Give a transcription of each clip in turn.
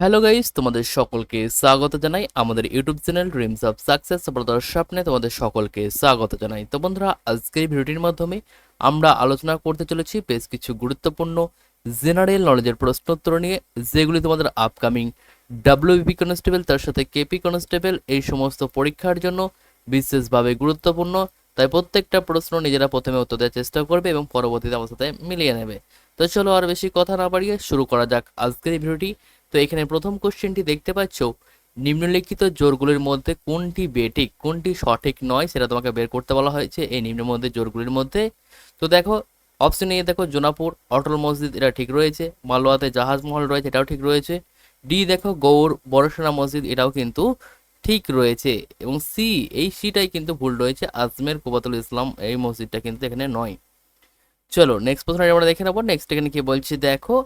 Hello guys তোমাদের সকলকে স্বাগত জানাই আমাদের YouTube channel dreams of success সফলতার স্বপ্নে তোমাদের সকলকে স্বাগত জানাই। তো বন্ধুরা, আজকের ভিডিওটির মাধ্যমে আমরা আলোচনা করতে চলেছি বেশ কিছু গুরুত্বপূর্ণ জেনারেল নলেজের প্রশ্নোত্তর নিয়ে, যেগুলি তোমাদের আপকামিং ডাব্লিউবি কনস্টেবল তার সাথে কেপি কনস্টেবল এই সমস্ত পরীক্ষার জন্য বিশেষভাবে গুরুত্বপূর্ণ। তাই প্রত্যেকটা প্রশ্ন নিজেরা প্রথমে উত্তর দেওয়ার চেষ্টা করবে এবং পরবর্তীতে আমার সাথে মিলিয়ে নেবে। তো চলো আর বেশি কথা না বাড়িয়ে শুরু করা যাক আজকের এই ভিডিওটি। তো এখানে প্রথম কোশ্চেনটি দেখতে পাচ্ছ, নিম্নলিখিত জোরগুলির মধ্যে কোনটি বেটিক কোনটি সঠিক নয় সেটা তোমাকে বের করতে বলা হয়েছে এই নিম্নের মধ্যে জোরগুলির মধ্যে। তো দেখো অপশন এ দেখো, জোনাপুর, অটল মসজিদ, এটা ঠিক রয়েছে। মালওয়াতে জাহাজ মহল রয়েছে, এটাও ঠিক রয়েছে। ডি দেখো, গৌর, বড়সোনা মসজিদ, এটাও কিন্তু ঠিক রয়েছে। এবং সি এই সিটাই কিন্তু ভুল রয়েছে, আজমের কুবাতুল ইসলাম, এই মসজিদটা কিন্তু এখানে নয়। চলো নেক্সট প্রশ্ন আমরা দেখে নেব। নেক্সট এখানে কি বলছি, দেখো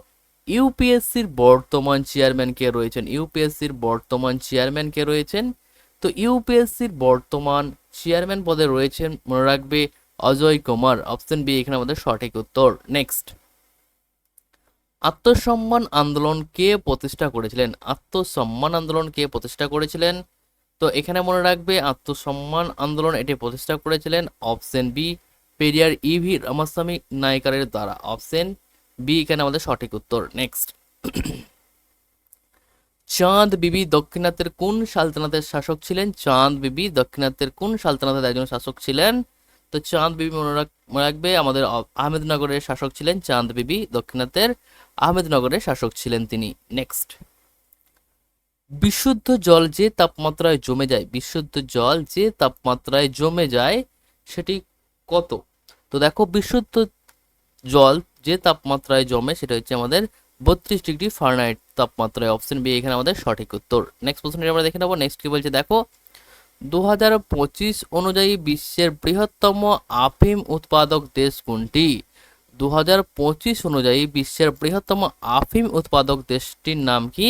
ইউপিএসসির বর্তমান চেয়ারম্যান কে রয়েছেন? ইউপিএসসির বর্তমান চেয়ারম্যান কে রয়েছেন? তো ইউপিএসসির বর্তমান চেয়ারম্যান পদে রয়েছেন, মনে রাখবে, অজয় কুমার। অপশন বি, এখানে আমাদের সঠিক উত্তর। নেক্সট আত্মসম্মান আন্দোলন কে প্রতিষ্ঠা করেছিলেন? আত্মসম্মান আন্দোলন কে প্রতিষ্ঠা করেছিলেন? তো এখানে মনে রাখবে, আত্মসম্মান আন্দোলন এটি প্রতিষ্ঠা করেছিলেন, option B, Periyar E V Ramasamy নায়িকারের দ্বারা। অপশন বি এখানে আমাদের সঠিক উত্তর নেক্সট চাঁদ বিবি দক্ষিণাত্যের কোন সালতানাতের শাসক ছিলেন? চাঁদ বিবি দক্ষিণাত্যের কোন সালতানাতের একজন শাসক ছিলেন? তো চাঁদ বিবি মনে মনে রাখবে আমাদের আহমেদনগরের শাসক ছিলেন চাঁদ বিবি দক্ষিণাত্যের আহমেদনগরের শাসক ছিলেন তিনি। নেক্সট বিশুদ্ধ জল যে তাপমাত্রায় জমে যায়, বিশুদ্ধ জল যে তাপমাত্রায় জমে যায়, সেটি কত? তো দেখো বিশুদ্ধ জল যে তাপমাত্রায় জমে সেটা হচ্ছে আমাদের বত্রিশ ডিগ্রি ফারেনহাইট তাপমাত্রায়। অপশন বি এখানে আমাদের সঠিক উত্তর। নেক্সট প্রশ্নটি আমরা দেখে নেব। নেক্সট কি বলছে? দেখো দু হাজার পঁচিশ অনুযায়ী বিশ্বের বৃহত্তম আফিম উৎপাদক দেশ কোনটি? দু হাজার পঁচিশ অনুযায়ী বিশ্বের বৃহত্তম আফিম উৎপাদক দেশটির নাম কি?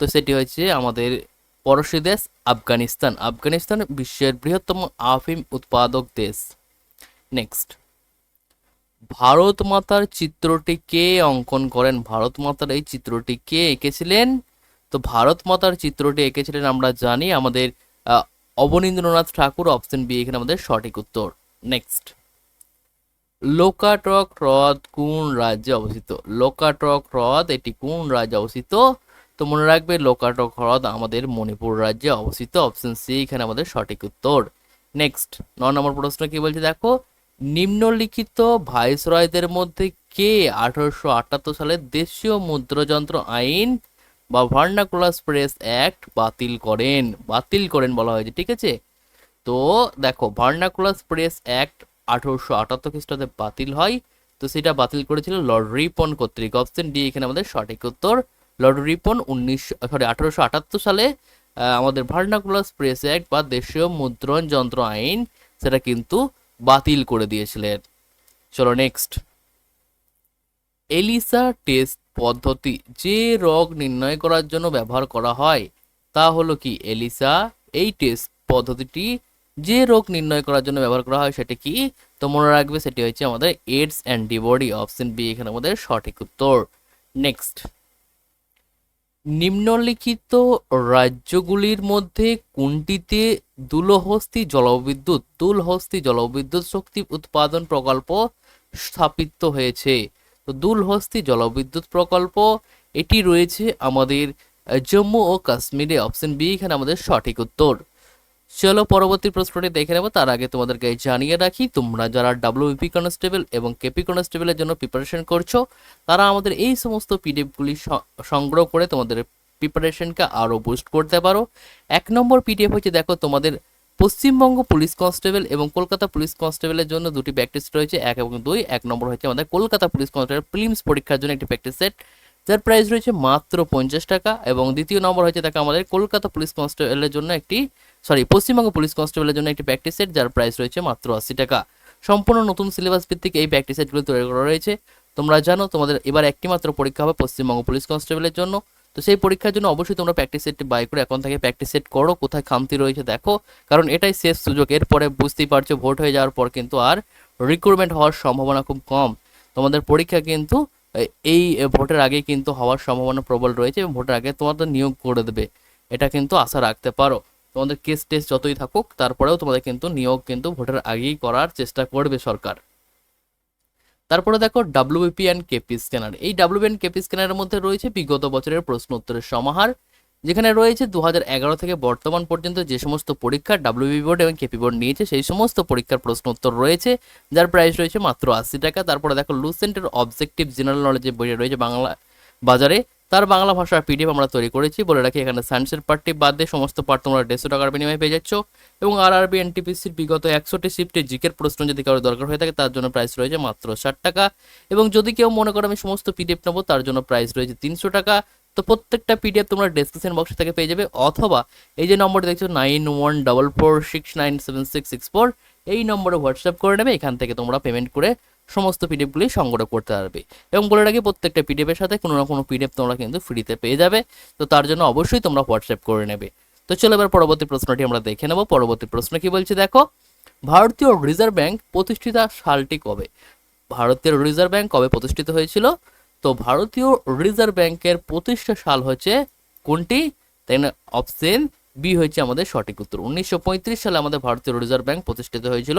তো সেটি হচ্ছে আমাদের পড়োশী দেশ আফগানিস্তান। আফগানিস্তান বিশ্বের বৃহত্তম আফিম উৎপাদক দেশ। নেক্সট ভারত মাতার চিত্রটি কে অঙ্কন করেন। ভারত মাতার এই চিত্রটি কে এঁকেছিলেন। তো ভারত মাতার চিত্রটি এঁকেছিলেন আমরা জানি। আমাদের অবনীন্দ্রনাথ ঠাকুর, অপশন বি, এখানে আমাদের সঠিক উত্তর। নেক্সট লোকাটক হ্রদ কোন রাজ্যে অবস্থিত? লোকাটক হ্রদ, এটি কোন রাজ্যে অবস্থিত? তো মনে রাখবে, লোকাটক হ্রদ আমাদের মণিপুর রাজ্যে অবস্থিত। অপশন সি এখানে আমাদের সঠিক উত্তর। নেক্সট ন নম্বর প্রশ্ন কি বলছে দেখো? নিম্নলিখিত ভাইসরয়দের মধ্যে কে আঠারোশো আটাত্তর সালে দেশীয় মুদ্রযন্ত্র আইন বা ভার্নাকুলাস প্রেস অ্যাক্ট বাতিল করেন? বাতিল করেন বলা হয়েছে, ঠিক আছে? তো দেখো, ভার্নাকুলাস প্রেস অ্যাক্ট আঠারোশো আটাত্তর খ্রিস্টাব্দে বাতিল হয়। তো সেটা বাতিল করেছিল লর্ড রিপন কর্তৃক। অপশন ডি এখানে আমাদের সঠিক উত্তর। লর্ড রিপন উনিশশো সরি, আঠারোশো আটাত্তর সালে আমাদের ভার্নাকুলাস প্রেস অ্যাক্ট বা দেশীয় মুদ্রণ যন্ত্র আইন, সেটা কিন্তু বাতিল করে দিয়েছিলেন। চলো নেক্সট এলিসা টেস্ট পদ্ধতি যে রোগ নির্ণয় করার জন্য ব্যবহার করা হয়, তা হলো কি? এলিসা, এই টেস্ট পদ্ধতিটি যে রোগ নির্ণয় করার জন্য ব্যবহার করা হয় সেটা কি? তো মনে রাখবে সেটি হচ্ছে আমাদের এইডস অ্যান্টিবডি, অপশন বি, এখানে আমাদের সঠিক উত্তর। নেক্সট নিম্নলিখিত রাজ্যগুলির মধ্যে কোনটিতে দুলহস্তি জলবিদ্যুৎ দুলহস্তি জলবিদ্যুৎ শক্তি উৎপাদন প্রকল্প স্থাপিত হয়েছে? তো দুলহস্তি জলবিদ্যুৎ প্রকল্প, এটি রয়েছে আমাদের জম্মু ও কাশ্মীরে। অপশন বি এখানে আমাদের সঠিক উত্তর। চলো পরবর্তী প্রশ্নটি দেখে নেব। তার আগে তোমাদেরকে জানিয়ে রাখি, তোমরা যারা ডাব্লিউপি কনস্টেবল এবং কেপি কনস্টেবলের জন্য প্রিপারেশন করছ, তারা আমাদের এই সমস্ত পিডিএফগুলি সংগ্রহ করে তোমাদের প্রিপারেশনকে আরও বুস্ট করতে পারো। এক নম্বর পিডিএফ হচ্ছে, দেখো, তোমাদের পশ্চিমবঙ্গ পুলিশ কনস্টেবল এবং কলকাতা পুলিশ কনস্টেবলের জন্য দুটি প্র্যাকটিস রয়েছে, এক এবং দুই। এক নম্বর হচ্ছে আমাদের কলকাতা পুলিশ কনস্টেবল প্রিলিমস পরীক্ষার জন্য একটি প্র্যাকটিস সেট যার প্রাইস রয়েছে মাত্র পঞ্চাশ টাকা এবং দ্বিতীয় নম্বর হচ্ছে, দেখো, আমাদের কলকাতা পুলিশ কনস্টেবলের জন্য একটি সরি পশ্চিমবঙ্গ পুলিশ কনস্টেবলের জন্য একটি প্র্যাকটিস সেট যার প্রাইস রয়েছে মাত্র আশি টাকা। সম্পূর্ণ নতুন সিলেবাস ভিত্তিক এই প্র্যাকটিস সেটগুলো তৈরি করা রয়েছে। তোমরা জানো, তোমাদের এবার একটি মাত্র পরীক্ষা হবে পশ্চিমবঙ্গ পুলিশ কনস্টেবলের জন্য। তো সেই পরীক্ষার জন্য অবশ্যই তোমরা প্র্যাকটিস সেটটি বাই করে এখন থেকে প্র্যাকটিস সেট করো, কোথায় খামতি রয়েছে দেখো। কারণ এটাই শেষ সুযোগ, এরপরে বুঝতেই পারছ ভোট হয়ে যাওয়ার পর কিন্তু আর রিক্রুটমেন্ট হওয়ার সম্ভাবনা খুব কম। তোমাদের পরীক্ষা কিন্তু এই ভোটের আগে কিন্তু হওয়ার সম্ভাবনা প্রবল রয়েছে এবং ভোটের আগে তোমাদের নিয়োগ করে দেবে। এটা কিন্তু আশা রাখতে পারো। তোমাদের কেস টেস্ট যতই থাকুক, তারপরেও তোমাদের কিন্তু নিয়োগ কিন্তু ভোটের আগেই করার চেষ্টা করবে সরকার। তারপরে দেখো ডাব্লিউপি অ্যান্ড কেপি স্ক্যানার এই ডাব্লিউপি অ্যান্ড কেপি স্ক্যানারের মধ্যে রয়েছে বিগত বছরের প্রশ্ন উত্তরের সমাহার, যেখানে রয়েছে দু এগারো থেকে বর্তমান পর্যন্ত যে সমস্ত পরীক্ষা ডাব্লিউবি বোর্ড এবং কেপি বোর্ড নিয়েছে, সেই সমস্ত পরীক্ষার প্রশ্ন উত্তর রয়েছে, যার প্রাইস রয়েছে মাত্র আশি টাকা। তারপরে দেখো লুসেন্টের অবজেক্টিভ জেনারেল নলেজের বই রয়েছে বাংলা বাজারে। তার বাংলা ভাষার পিডিএফ আমরা তৈরি করেছি। বলে রাখি, এখানে সায়েন্সের পার্টটি বাদ দিয়ে সমস্ত পার্ট তোমরা দেড়শো টাকার বিনিময়ে পেয়ে যাচ্ছ। এবং আর আরবি এনটিপিসির বিগত একশোটি শিফটে জিকের প্রশ্ন যদি কারও দরকার হয়ে থাকে, তার জন্য প্রাইস রয়েছে মাত্র ষাট টাকা। এবং যদি কেউ মনে করো আমি সমস্ত পিডিএফ নেব, তার জন্য প্রাইস রয়েছে তিনশো টাকা। তো প্রত্যেকটা পিডিএফ তোমরা ডেসক্রিপশন বক্স থেকে পেয়ে যাবে। অথবা এই যে নম্বরটা দেখছ nine one double four six nine seven six six four এই নম্বরে হোয়াটসঅ্যাপ করে নেবে, এখান থেকে তোমরা পেমেন্ট করে সমস্ত পিডিএফগুলি সংগ্রহ করতে পারবে। এবং বলে রাখি, প্রত্যেকটা পিডিএফের সাথে কোনো না কোনো পিডিএফ তোমরা কিন্তু ফ্রিতে পেয়ে যাবে। তো তার জন্য অবশ্যই তোমরা হোয়াটসঅ্যাপ করে নেবে। তো চলো এবার পরবর্তী প্রশ্নটি আমরা দেখে নেব। পরবর্তী প্রশ্ন কি বলছে, দেখো? ভারতীয় রিজার্ভ ব্যাংক প্রতিষ্ঠিত সালটি কবে? ভারতীয় রিজার্ভ ব্যাংক কবে প্রতিষ্ঠিত হয়েছিল? তো ভারতীয় রিজার্ভ ব্যাংকের প্রতিষ্ঠা সাল হচ্ছে কোনটি? তাই না অপশন বি হয়েছে আমাদের সঠিক উত্তর। উনিশশো পঁয়ত্রিশ সালে আমাদের ভারতীয় রিজার্ভ ব্যাংক প্রতিষ্ঠিত হয়েছিল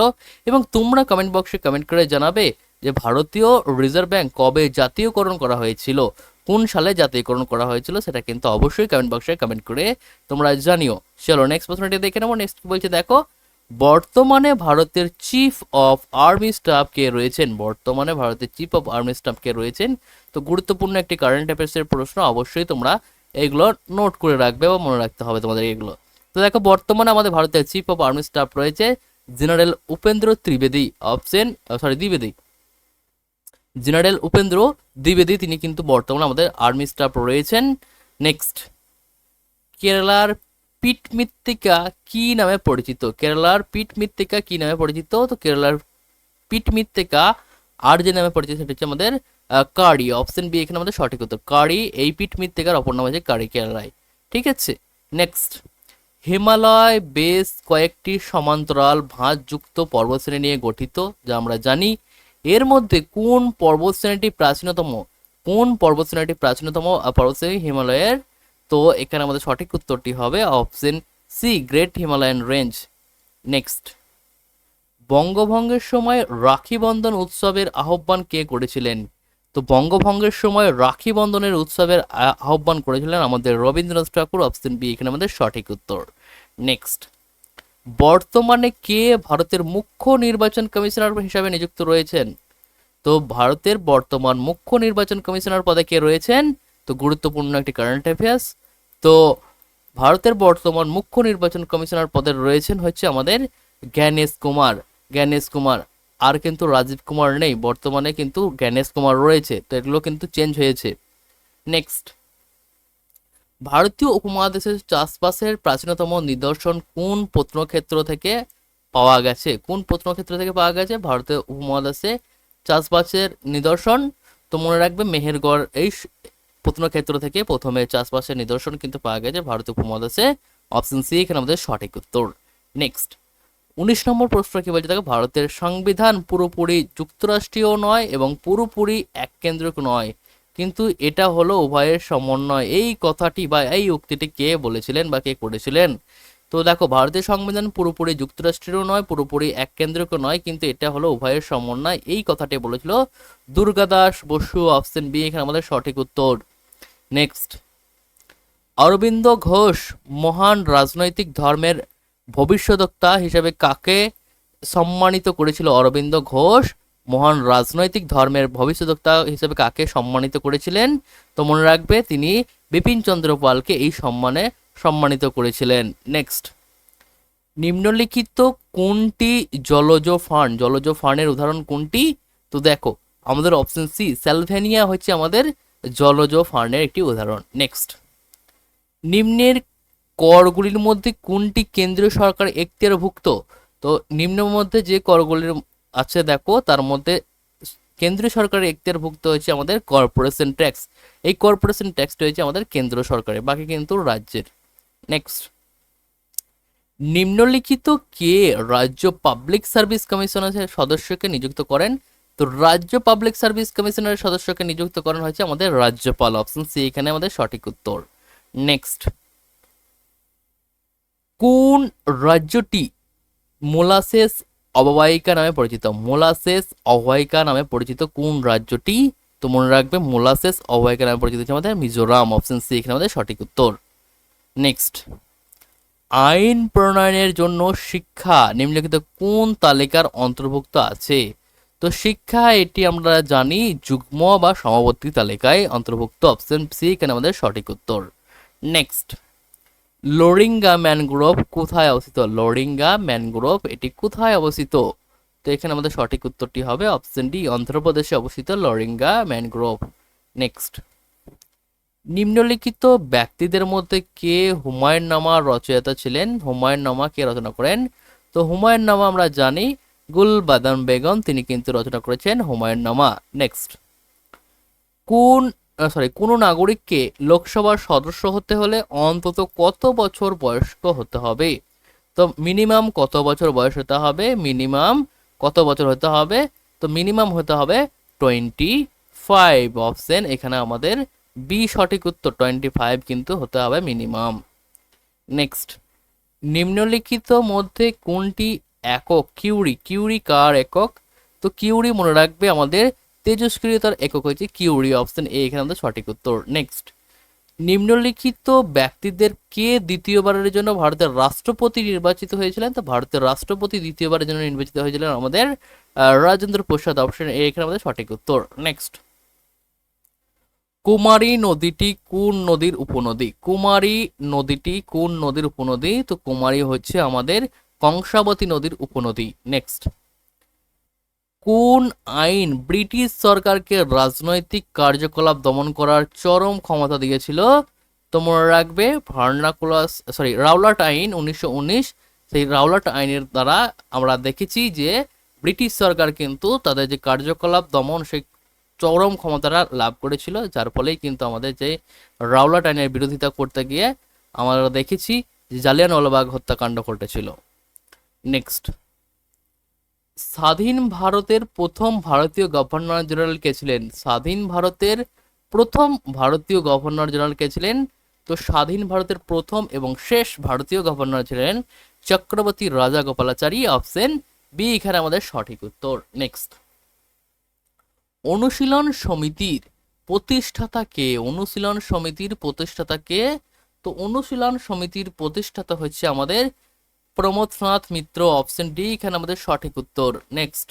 এবং তোমরা কমেন্ট বক্সে কমেন্ট করে জানাবে যে ভারতীয় রিজার্ভ ব্যাংক কবে জাতীয়করণ করা হয়েছিল, কোন সালে জাতীয়করণ করা হয়েছিল সেটা কিন্তু অবশ্যই কমেন্ট বক্সে কমেন্ট করে তোমরা জানিও। চলো নেক্সট প্রশ্নটি দেখে নেব। নেক্সট বলছে, দেখো, বর্তমানে ভারতের চিফ অফ আর্মি স্টাফ কে রয়েছেন? বর্তমানে ভারতের চিফ অফ আর্মি স্টাফ কে রয়েছেন? তো গুরুত্বপূর্ণ একটি কারেন্ট অ্যাফেয়ার্সের প্রশ্ন, অবশ্যই তোমরা এগুলো নোট করে রাখবে বা মনে রাখতে হবে তোমাদের এগুলো। তো দেখো, বর্তমানে আমাদের ভারতের চিফ অফ আর্মি স্টাফ রয়েছে general Upendra Trivedi option sorry দ্বিবেদী। General Upendra দ্বিবেদী, তিনি কিন্তু বর্তমানে আমাদের আর্মি স্টাফ রয়েছেন। নেক্সট কেরালার পিট মৃত্তিকা কি নামে পরিচিত? কেরালার পিট মৃত্তিকা কি নামে পরিচিত? তো কেরালার পিট মৃত্তিকা আর যে নামে পরিচিত সেটা হচ্ছে আমাদের কারি অপশন বি এখানে আমাদের সঠিক উত্তর কারি এই পিট মৃত্তিকার অপর নাম হচ্ছে কারি কেরালায় ঠিক আছে? নেক্সট হিমালয় বেশ কয়েকটি সমান্তরাল ভাঁজযুক্ত পর্বতশ্রেণী নিয়ে গঠিত যা আমরা জানি। এর মধ্যে কোন পর্বতশ্রেণীটি প্রাচীনতম? কোন পর্বতশ্রেণীটি প্রাচীনতম? আহ, পর্বতশ্রেণী হিমালয়ের। তো এখানে আমাদের সঠিক উত্তরটি হবে option C great Himalayan range next বঙ্গভঙ্গের সময় রাখি বন্ধন উৎসবের আহ্বান কে করেছিলেন? তো বঙ্গভঙ্গের সময় রাখি বন্ধনের উৎসবের আহ্বান করেছিলেন আমাদের রবীন্দ্রনাথ ঠাকুর অপশন বি, এখানে আমাদের সঠিক উত্তর। নেক্সট বর্তমানে কে ভারতের মুখ্য নির্বাচন কমিশনার হিসাবে নিযুক্ত রয়েছেন? তো ভারতের বর্তমান মুখ্য নির্বাচন কমিশনার পদে কে রয়েছেন? তো গুরুত্বপূর্ণ একটি কারেন্ট অ্যাফেয়ার্স তো ভারতের বর্তমান মুখ্য নির্বাচন কমিশনার পদে রয়েছেন হচ্ছে আমাদের জ্ঞানেশ কুমার। জ্ঞানেশ কুমার। আর কিন্তু রাজীব কুমার নেই, বর্তমানে কিন্তু জ্ঞানেশ কুমার রয়েছে, তো এগুলো কিন্তু চেঞ্জ হয়েছে। নেক্সট ভারতীয় উপমহাদেশের চাষবাসের প্রাচীনতম নিদর্শন কোন প্রত্নক্ষেত্র থেকে পাওয়া গেছে? কোন প্রত্নক্ষেত্র থেকে পাওয়া গেছে? ভারতীয় উপমহাদেশে চাষবাসের নিদর্শন? তো মনে রাখবে মেহেরগড় এই প্রত্নক্ষেত্র থেকে প্রথমে চাষবাসের নিদর্শন কিন্তু পাওয়া গেছে ভারতীয় উপমহাদেশে। অপশন সি এখানে আমাদের সঠিক উত্তর। নেক্সট উনিশ নম্বর প্রশ্ন কি বলছে? দেখো, ভারতের সংবিধান পুরোপুরি যুক্তরাষ্ট্রীয় নয় এবং পুরোপুরি এক কেন্দ্রিক নয়। কিন্তু এটা হলো উভয়ের সমন্বয়। এই কথাটি বা এই উক্তিটি কে বলেছিলেন বা কে করেছিলেন? তো দেখো, ভারতের সংবিধান পুরোপুরি যুক্তরাষ্ট্রীয় নয়, পুরোপুরি এক কেন্দ্রিক নয়, কিন্তু এটা হলো উভয়ের সমন্বয়। এই কথাটি বলেছিল দুর্গাদাস বসু, অপশন বি, এখানে আমাদের সঠিক উত্তর। নেক্সট। অরবিন্দ ঘোষ মহান রাজনৈতিক ধর্মের ভবিষ্যদ্বক্তা হিসেবে কাকে সম্মানিত করেছিল অরবিন্দ ঘোষ? মহান রাজনৈতিক ধর্মের ভবিষ্যদ্বক্তা হিসেবে কাকে সম্মানিত করেছিলেন? তো মনে রাখবে, তিনি বিপিন চন্দ্র পালকে এই সম্মানে সম্মানিত করেছিলেন। নেক্সট নিম্নলিখিত কোনটি জলজ ফান্ড জলজ ফান্ডের উদাহরণ কোনটি? তো দেখো, আমাদের অপশন সি স্যালভেনিয়া হচ্ছে আমাদের জলজ ফান্ডের একটি উদাহরণ। নেক্সট নিম্নের করগুলির মধ্যে কোনটি কেন্দ্রীয় সরকার এখতিয়ারভুক্ত? তো নিম্নের মধ্যে যে করগুলির আছে দেখো, তার মধ্যে কেন্দ্রীয় সরকারের এখতিয়ারভুক্ত হয়েছে আমাদের কর্পোরেশন ট্যাক্স এই কর্পোরেশন ট্যাক্সটা হচ্ছে আমাদের কেন্দ্র সরকারের, বাকি কিন্তু রাজ্যের। নেক্সট নিম্নলিখিত কে রাজ্য পাবলিক সার্ভিস কমিশনের সদস্যকে নিযুক্ত করেন? তো রাজ্য পাবলিক সার্ভিস কমিশনের সদস্যকে নিযুক্ত করানো হয়েছে আমাদের রাজ্যপাল অপশন সি এখানে আমাদের সঠিক উত্তর। নেক্সট কোন রাজ্যটি মোলাসেস অববাহিকা নামে পরিচিত? মোলাসেস অববাহিকা নামে পরিচিত কোন রাজ্যটি? তো মনে রাখবে মোলাসেস অববাহিকা নামে পরিচিত হচ্ছে আমাদের মিজোরাম। অপশন সি এখানে আমাদের সঠিক উত্তর। নেক্সট আইন প্রণয়নের জন্য শিক্ষা নিম্নলিখিত কোন তালিকার অন্তর্ভুক্ত আছে? তো শিক্ষা এটি আমরা জানি যুগ্ম বা সমাবর্তী তালিকায় অন্তর্ভুক্ত। অপশন সি এখানে আমাদের সঠিক উত্তর। নেক্সট লোরিঙ্গা ম্যানগ্রোভ কোথায় অবস্থিত? লোরিঙ্গা ম্যানগ্রোভ এটি কোথায় অবস্থিত? তো এখানে আমাদের সঠিক উত্তরটি হবে অপশন ডি অন্ধ্রপ্রদেশে অবস্থিত লোরিঙ্গা ম্যানগ্রোভ নেক্সট নিম্নলিখিত ব্যক্তিদের মধ্যে কে হুমায়ুন নামা রচয়িতা ছিলেন? হুমায়ুন নামা কে রচনা করেন? তো হুমায়ুন নামা আমরা জানি গুল বাদাম বেগম, তিনি কিন্তু রচনা করেছেন হুমায়ুন নামা নেক্সট কোন সরি কোনো নাগরিককে লোকসভার সদস্য হতে হলে অন্তত কত বছর বয়স্ক হতে হবে? তো মিনিমাম কত বছর বয়স হতে হবে? মিনিমাম কত বছর হতে হবে? তো মিনিমাম হতে হবে টোয়েন্টি ফাইভ অপশন এখানে আমাদের বি সঠিক উত্তর টোয়েন্টি ফাইভ কিন্তু হতে হবে মিনিমাম নেক্সট নিম্নলিখিত মধ্যে কোনটি একক? কিউরি। কিউরি কার একক? তো কিউরি মনে রাখবে আমাদের তেজস্ক্রিয়তার একক হয়েছে কিউরি, অপশন এ, এখানে আমাদের সঠিক উত্তর। নেক্সট নিম্নলিখিত ব্যক্তিদের কে দ্বিতীয়বারের জন্য ভারতের রাষ্ট্রপতি নির্বাচিত হয়েছিলেন? তো ভারতের রাষ্ট্রপতি দ্বিতীয়বারের জন্য নির্বাচিত হয়েছিলেন আমাদের রাজেন্দ্র প্রসাদ, অপশন এ, এখানে আমাদের সঠিক উত্তর। নেক্সট কুমারী নদীটি কোন নদীর উপনদী? কুমারী নদীটি কোন নদীর উপনদী? তো কুমারী হচ্ছে আমাদের কংসাবতী নদীর উপনদী। নেক্সট কোন আইন ব্রিটিশ সরকারকে রাজনৈতিক কার্যকলাপ দমন করার চরম ক্ষমতা দিয়েছিল? তো মনে রাখবে, ভার্নাকুলাস সরি রাওলাট আইন উনিশশো উনিশ, সেই রাওলাট আইনের দ্বারা আমরা দেখেছি যে ব্রিটিশ সরকার কিন্তু তাদের যে কার্যকলাপ দমন, সেই চরম ক্ষমতাটা লাভ করেছিল, যার ফলেই কিন্তু আমাদের যে রাওলাট আইনের বিরোধিতা করতে গিয়ে আমরা দেখেছি যে জালিয়ানওয়ালাবাগ হত্যাকাণ্ড ঘটেছিল। নেক্সট স্বাধীন ভারতের প্রথম ভারতীয় গভর্নর জেনারেল কে ছিলেন? স্বাধীন ভারতের প্রথম ভারতীয় গভর্নর জেনারেল কে ছিলেন? তো স্বাধীন ভারতের প্রথম এবং শেষ ভারতীয় গভর্নর ছিলেন চক্রবর্তী রাজা গোপালাচারী অপশন বি। এখানে আমাদের সঠিক উত্তর। নেক্সট অনুশীলন সমিতির প্রতিষ্ঠাতা কে? অনুশীলন সমিতির প্রতিষ্ঠাতা কে? তো অনুশীলন সমিতির প্রতিষ্ঠাতা হচ্ছে আমাদের প্রমোদনাথ মিত্র অপশন ডি এখানে আমাদের সঠিক উত্তর। নেক্সট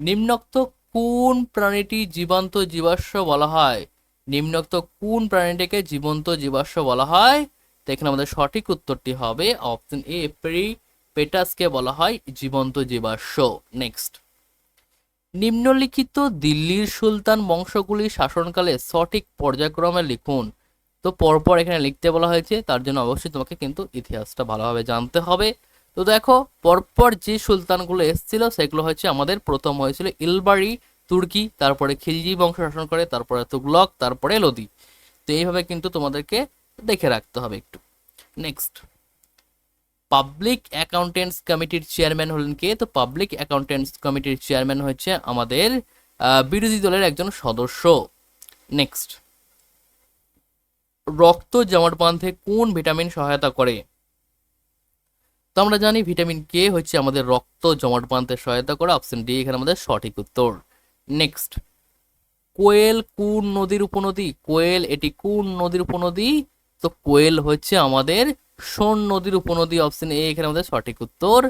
নিম্নোক্ত কোন প্রাণীটি জীবন্ত জীবাশ্ম বলা হয়? নিম্নোক্ত কোন প্রাণীটিকে জীবন্ত জীবাশ্ম বলা হয়? তো এখানে আমাদের সঠিক উত্তরটি হবে অপশন এ পেরি পেটাসকে বলা হয় জীবন্ত জীবাশ্ম। নেক্সট নিম্নলিখিত দিল্লির সুলতান বংশগুলির শাসনকালে সঠিক পর্যায়ক্রমে লিখুন। তো পরপর এখানে লিখতে বলা হয়েছে, তার জন্য অবশ্যই তোমাকে কিন্তু ইতিহাসটা ভালোভাবে জানতে হবে। তো দেখো, পরপর যে সুলতানগুলো এসেছিল, সেগুলো হচ্ছে আমাদের প্রথম হয়েছিল ইলবাড়ি তুর্কি, তারপরে খিলজি বংশ শাসন করে, তারপরে তুগলক, তারপরে লোদি। তো এইভাবে কিন্তু তোমাদেরকে দেখে রাখতে হবে একটু। নেক্সট পাবলিক অ্যাকাউন্টেন্টস কমিটির চেয়ারম্যান হলেন কে? তো পাবলিক অ্যাকাউন্টেন্টস কমিটির চেয়ারম্যান হচ্ছে আমাদের বিরোধী দলের একজন সদস্য। নেক্সট রক্ত জমাট বাঁধে কোন ভিটামিন সহায়তা করে? তো আমরা জানি ভিটামিন কে হচ্ছে আমাদের রক্ত জমাট বাঁধতে সহায়তা করে। অপশন ডি, এখানে আমাদের সঠিক উত্তর। নেক্সট, কোয়েল কোন নদীর উপনদী? কোয়েল, এটি কোন নদীর উপনদী? তো কোয়েল হচ্ছে আমাদের সোন নদীর উপনদী। অপশন এ, এখানে আমাদের সঠিক উত্তর।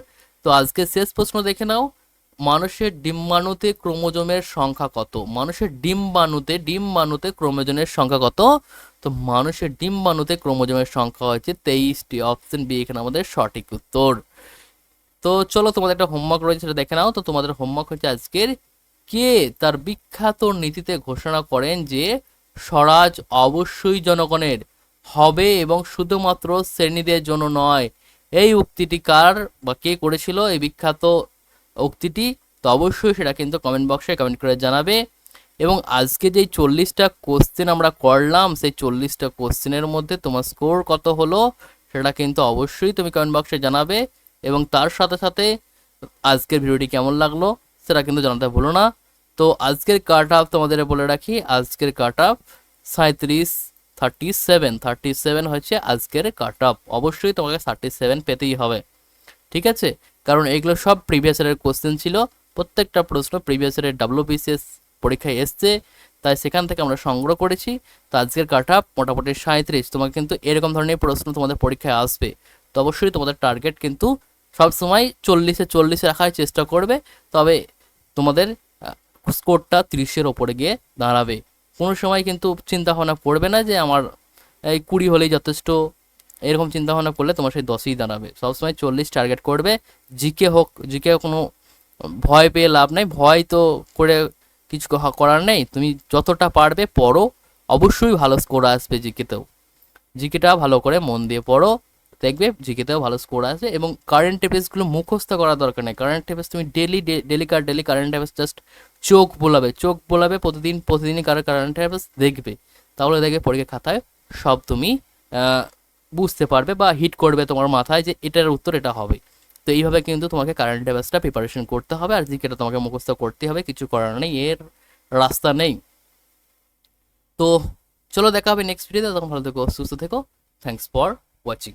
তো আজকে শেষ প্রশ্ন দেখে নাও। মানুষের ডিম্বাণুতে ক্রোমোজোমের সংখ্যা কত? মানুষের ডিম্বাণুতে ডিম্বাণুতে ক্রোমোজোমের সংখ্যা কত? তো মানুষের ডিম্বাণুতে ক্রোমোজোমের সংখ্যা হচ্ছে তেইশটি। অপশন বি, এখানে আমাদের সঠিক উত্তর। তো চলো তোমাদের একটা হোমওয়ার্ক রয়েছে, সেটা দেখে নাও। তো তোমাদের হোমওয়ার্ক হচ্ছে আজকের কে তার বিখ্যাত নীতিতে ঘোষণা করেন যে স্বরাজ অবশ্যই জনগণের, হবে এবং শুধুমাত্র শ্রেণীদের জন্য নয়। এই উক্তিটি কার বা কে করেছিল? এই বিখ্যাত উক্তিটি? তো অবশ্যই সেটা কিন্তু কমেন্ট বক্সে কমেন্ট করে জানাবে। এবং আজকে যেই চল্লিশটা কোশ্চেন আমরা করলাম, সেই চল্লিশটা কোশ্চেনের মধ্যে তোমার স্কোর কত হলো, সেটা কিন্তু অবশ্যই তুমি কমেন্ট বক্সে জানাবে এবং তার সাথে সাথে আজকের ভিডিওটি কেমন লাগল সেটা কিন্তু জানাতে ভুলো না। তো আজকের কাট আপ তোমাদের বলে রাখি, আজকের কাট আপ সাঁত্রিশ থার্টি সেভেন থার্টি সেভেন হচ্ছে আজকের কাট আপ অবশ্যই তোমাকে থার্টি সেভেন পেতেই হবে। ঠিক আছে? কারণ এগুলো সব প্রিভিয়াস ইয়ারের কোশ্চেন ছিল। প্রত্যেকটা প্রশ্ন প্রিভিয়াস ইয়ারের ডাব্লিউবিসিএস পরীক্ষায় এসছে, তাই সেখান থেকে আমরা সংগ্রহ করেছি। তো আজকের কাট আপ মোটামুটি সাঁত্রিশ তোমাকে কিন্তু এরকম ধরনের প্রশ্ন তোমাদের পরীক্ষায় আসবে। তো অবশ্যই তোমাদের টার্গেট কিন্তু সবসময় চল্লিশে চল্লিশে রাখার চেষ্টা করবে। তবে তোমাদের স্কোরটা তিরিশের ওপরে গিয়ে দাঁড়াবে। কোনো সময় কিন্তু চিন্তা ভাবনা করবে না যে আমার, এই কুড়ি হলেই যথেষ্ট। এরকম চিন্তা ভাবনা করলে তোমার সেই দশেই দাঁড়াবে। সবসময় চল্লিশ টার্গেট করবে। জিকে হোক জিকে কোনো ভয় পেয়ে লাভ নেই। ভয় তো করে কিছু করার নেই। তুমি যতটা পারবে পড়ো। অবশ্যই ভালো স্কোর আসবে জিকেতেও। জিকেটা ভালো করে মন দিয়ে পড়ো। দেখবে জিকেতেও ভালো স্কোর আসবে এবং কারেন্ট অ্যাফেয়ার্সগুলো মুখস্থ করার দরকার নেই। কারেন্ট অ্যাফেয়ার্স তুমি ডেলি ডেলি কার ডেলি কারেন্ট অ্যাফেয়ার্স জাস্ট চোখ বোলাবে। চোখ বোলাবে প্রতিদিন, প্রতিদিনই কারও কারেন্ট অ্যাফেয়ার্স দেখবে। তাহলে দেখবে পরীক্ষা খাতায় সব তুমি বুঝতে পারবে বা হিট করবে তোমার মাথায় যে এটার উত্তর এটা হবে। তো এইভাবে কিন্তু তোমাকে কারেন্ট অ্যাফেয়ার্সটা প্রিপারেশন করতে হবে আর জিকেটা তোমাকে মুখস্থ করতে হবে, কিছু করার নেই, এর রাস্তা নেই। তো চলো দেখা হবে নেক্সট ভিডিওতে তখন ভালো থেকো, সুস্থ থেকো থ্যাংকস ফর ওয়াচিং